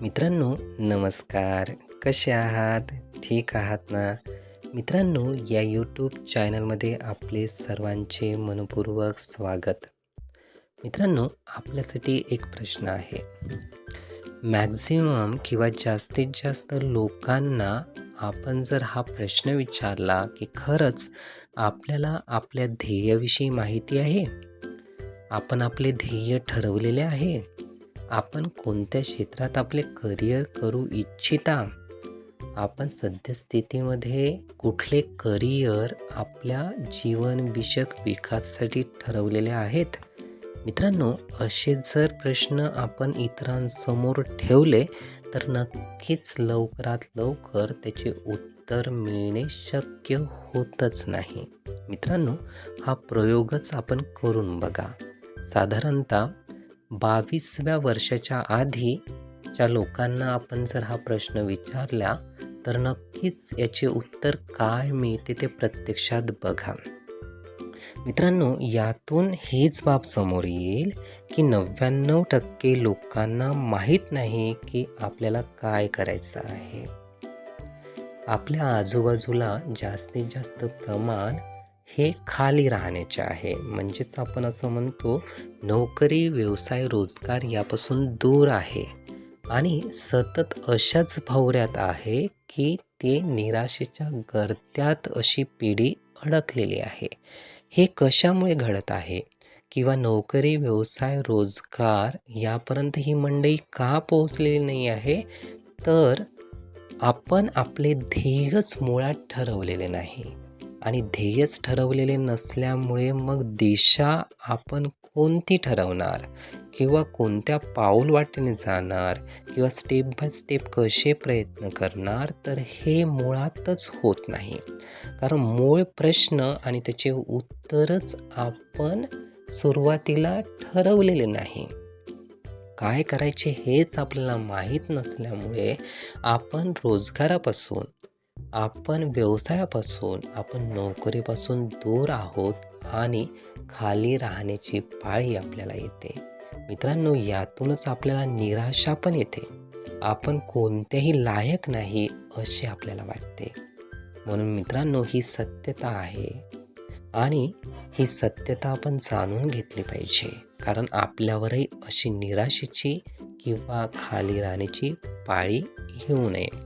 मित्रांनो नमस्कार. कसे आहात? ठीक आहात ना? मित्रांनो या यूट्यूब चॅनलमध्ये आपले सर्वांचे मनपूर्वक स्वागत. मित्रांनो आपल्यासाठी एक प्रश्न आहे. मॅक्झिमम किंवा जास्तीत जास्त लोकांना आपण जर हा प्रश्न विचारला की खरंच आपल्याला आपल्या ध्येयाविषयी माहिती आहे? आपण आपले ध्येय ठरवलेले आहे? आपण कोणत्या क्षेत्रात आपले करिअर करू इच्छिता? आपण सद्यस्थितीमध्ये कुठले करिअर आपल्या जीवनविषयक विकासासाठी ठरवलेले आहेत? मित्रांनो असे जर प्रश्न आपण इतरांसमोर ठेवले तर नक्कीच लवकरात लवकर त्याचे उत्तर मिळणे शक्य होतच नाही. मित्रांनो हा प्रयोगच आपण करून बघा. साधारणतः बावीसव्या वर्षाच्या आधीच्या लोकांना आपण जर हा प्रश्न विचारला तर नक्कीच याचे उत्तर काय मिळते ते प्रत्यक्षात बघा. मित्रांनो यातून हेच बाब समोर येईल की नव्याण्णव टक्के लोकांना माहीत नाही की आपल्याला काय करायचं आहे. आपल्या आजूबाजूला जास्तीत जास्त प्रमाण हे खाली राहण्याचे आहे. म्हणजेच आपण असं म्हणतो नोकरी व्यवसाय रोजगार यापासून दूर आहे. आणि सतत अशाच भवऱ्यात आहे की ते निराशेच्या गर्त्यात अशी पिढी अडकलेली आहे. हे कशामुळे घडत आहे? किंवा नोकरी व्यवसाय रोजगार यापर्यंत ही मंडई का पोहोचलेली नाही आहे? तर आपण आपले ध्येयच मुळात ठरवलेले नाही. आणि ध्येयच ठरवलेले नसल्यामुळे मग दिशा आपण कोणती ठरवणार? किंवा कोणत्या पाऊल वाटेने जाणार? किंवा स्टेप बाय स्टेप कसे प्रयत्न करणार? तर हे मुळातच होत नाही. कारण मूळ प्रश्न आणि त्याचे उत्तरच आपण सुरुवातीला ठरवलेले नाही. काय करायचे हेच आपल्याला माहीत नसल्यामुळे आपण रोजगारापासून आपण व्यवसायापासून आपण नोकरीपासून दूर आहोत आणि खाली राहण्याची पाळी आपल्याला येते. मित्रांनो यातूनच आपल्याला निराशा पण येते. आपण कोणत्याही लायक नाही असे आपल्याला वाटते. म्हणून मित्रांनो ही सत्यता आहे आणि ही सत्यता आपण जाणून घेतली पाहिजे. कारण आपल्यावरही अशी निराशेची किंवा खाली राहण्याची पाळी येऊ नये.